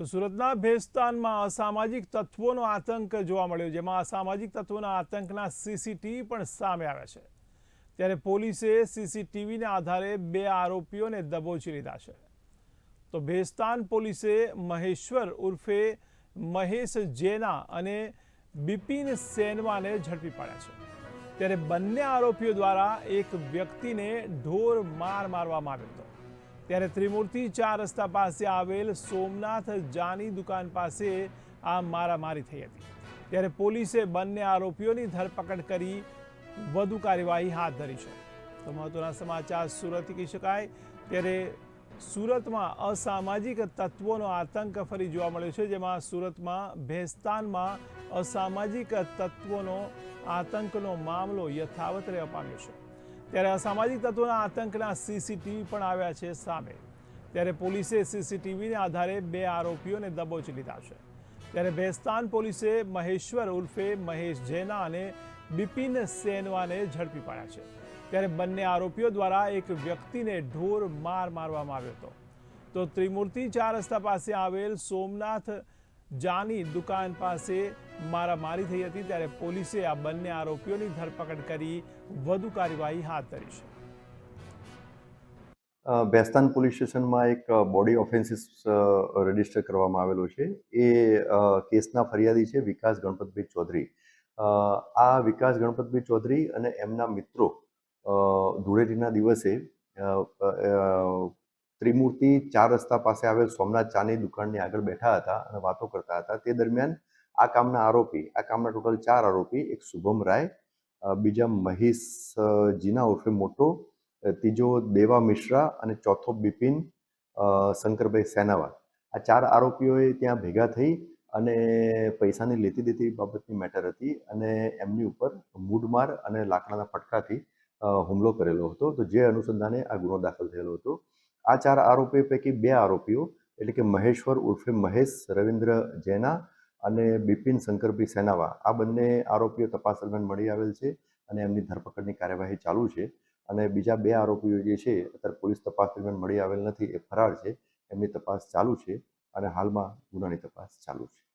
તો સુરતના ભેસ્તાનમાં અસામાજિક તત્વોનો આતંક જોવા મળ્યો, જેમાં અસામાજિક તત્વોના આતંકના સીસીટીવી પણ સામે આવ્યા છે. ત્યારે પોલીસે સીસીટીવીના આધારે બે આરોપીઓને દબોચી લીધા છે. તો ભેસ્તાન પોલીસે મહેશ્વર ઉર્ફે મહેશ જેના અને બિપિન સેનવાને ઝડપી પાડ્યા છે. ત્યારે બંને આરોપીઓ દ્વારા એક વ્યક્તિને ઢોર માર મારવામાં આવ્યો હતો. ત્યારે ત્રિમૂર્તિ ચાર રસ્તા પાસે આવેલ સોમનાથ જાની દુકાન પાસે આ મારામારી થઈ હતી. ત્યારે પોલીસે બંને આરોપીઓની ધરપકડ કરી વધુ કાર્યવાહી હાથ ધરી છે. તો મહત્વના સમાચાર સુરતથી કહી શકાય. ત્યારે સુરતમાં અસામાજિક તત્વોનો આતંક ફરી જોવા મળ્યો છે, જેમાં સુરતમાં ભેસ્તાનમાં અસામાજિક તત્વોનો આતંકનો મામલો યથાવત રહેવા પામ્યો છે. ત્યારે અસામાજિક તત્વોના આતંકના સીસીટીવી પણ આવ્યા છે સામે. ત્યારે પોલીસે સીસીટીવીને આધારે બે આરોપીઓને દબોચી લીધા છે. ત્યારે ભેસ્તાન પોલીસે મહેશ્વર ઉર્ફે મહેશ જૈના અને બિપિન સેનવાને ઝડપી પાડ્યા છે. ત્યારે બંને આરોપીઓ દ્વારા એક વ્યક્તિને ઢોર માર મારવામાં આવ્યો હતો. તો ત્રિમૂર્તિ ચાર રસ્તા પાસે આવેલ સોમનાથ જાની દુકાન પાસે મારામારી થઈ હતી ત્યારે પોલીસે આ બંને આરોપીઓની ધરપકડ કરી વધુ કાર્યવાહી હાથ ધરી છે. બેસ્તાન પોલીસ સ્ટેશનમાં એક બોડી ઓફેન્સીસ રજિસ્ટર કરવામાં આવેલો છે. એ કેસના ફરિયાદી છે વિકાસ ગણપતભાઈ ચૌધરી. આ વિકાસ ગણપતભાઈ ચૌધરી અને એમના મિત્રો ધૂળેટીના દિવસે ત્રિમૂર્તિ ચાર રસ્તા પાસે આવેલ સોમનાથ ચાની દુકાનની આગળ બેઠા હતા અને વાતો કરતા હતા. તે દરમિયાન આ કામના આરોપી આ કામના ટોટલ ચાર આરોપી એક શુભમ રાય બીજા મહેશ અ, ઉર્ફે મોટો ત્રીજો દેવા મિશ્રા અને ચોથો બિપિન શંકરભાઈ સેનાવા આ ચાર આરોપીઓએ ત્યાં ભેગા થઈ અને પૈસાની લેતી દેતી બાબતની મેટર હતી અને એમની ઉપર મૂઢમાર અને લાકડાના ફટકાથી હુમલો કરેલો હતો. તો જે અનુસંધાને આ ગુનો દાખલ થયેલો હતો. આ ચાર આરોપીઓ પૈકી બે આરોપીઓ, એટલે કે મહેશ્વર ઉર્ફે મહેશ, રવિન્દ્ર જૈના અને બિપિન શંકરભાઈ સેનાવા, આ બંને આરોપીઓ તપાસ દરમિયાન મળી આવેલ છે અને એમની ધરપકડની કાર્યવાહી ચાલુ છે. અને બીજા બે આરોપીઓ જે છે, અત્યારે પોલીસ તપાસ દરમિયાન મળી આવેલ નથી, એ ફરાર છે. એમની તપાસ ચાલુ છે અને હાલમાં ગુનાની તપાસ ચાલુ છે.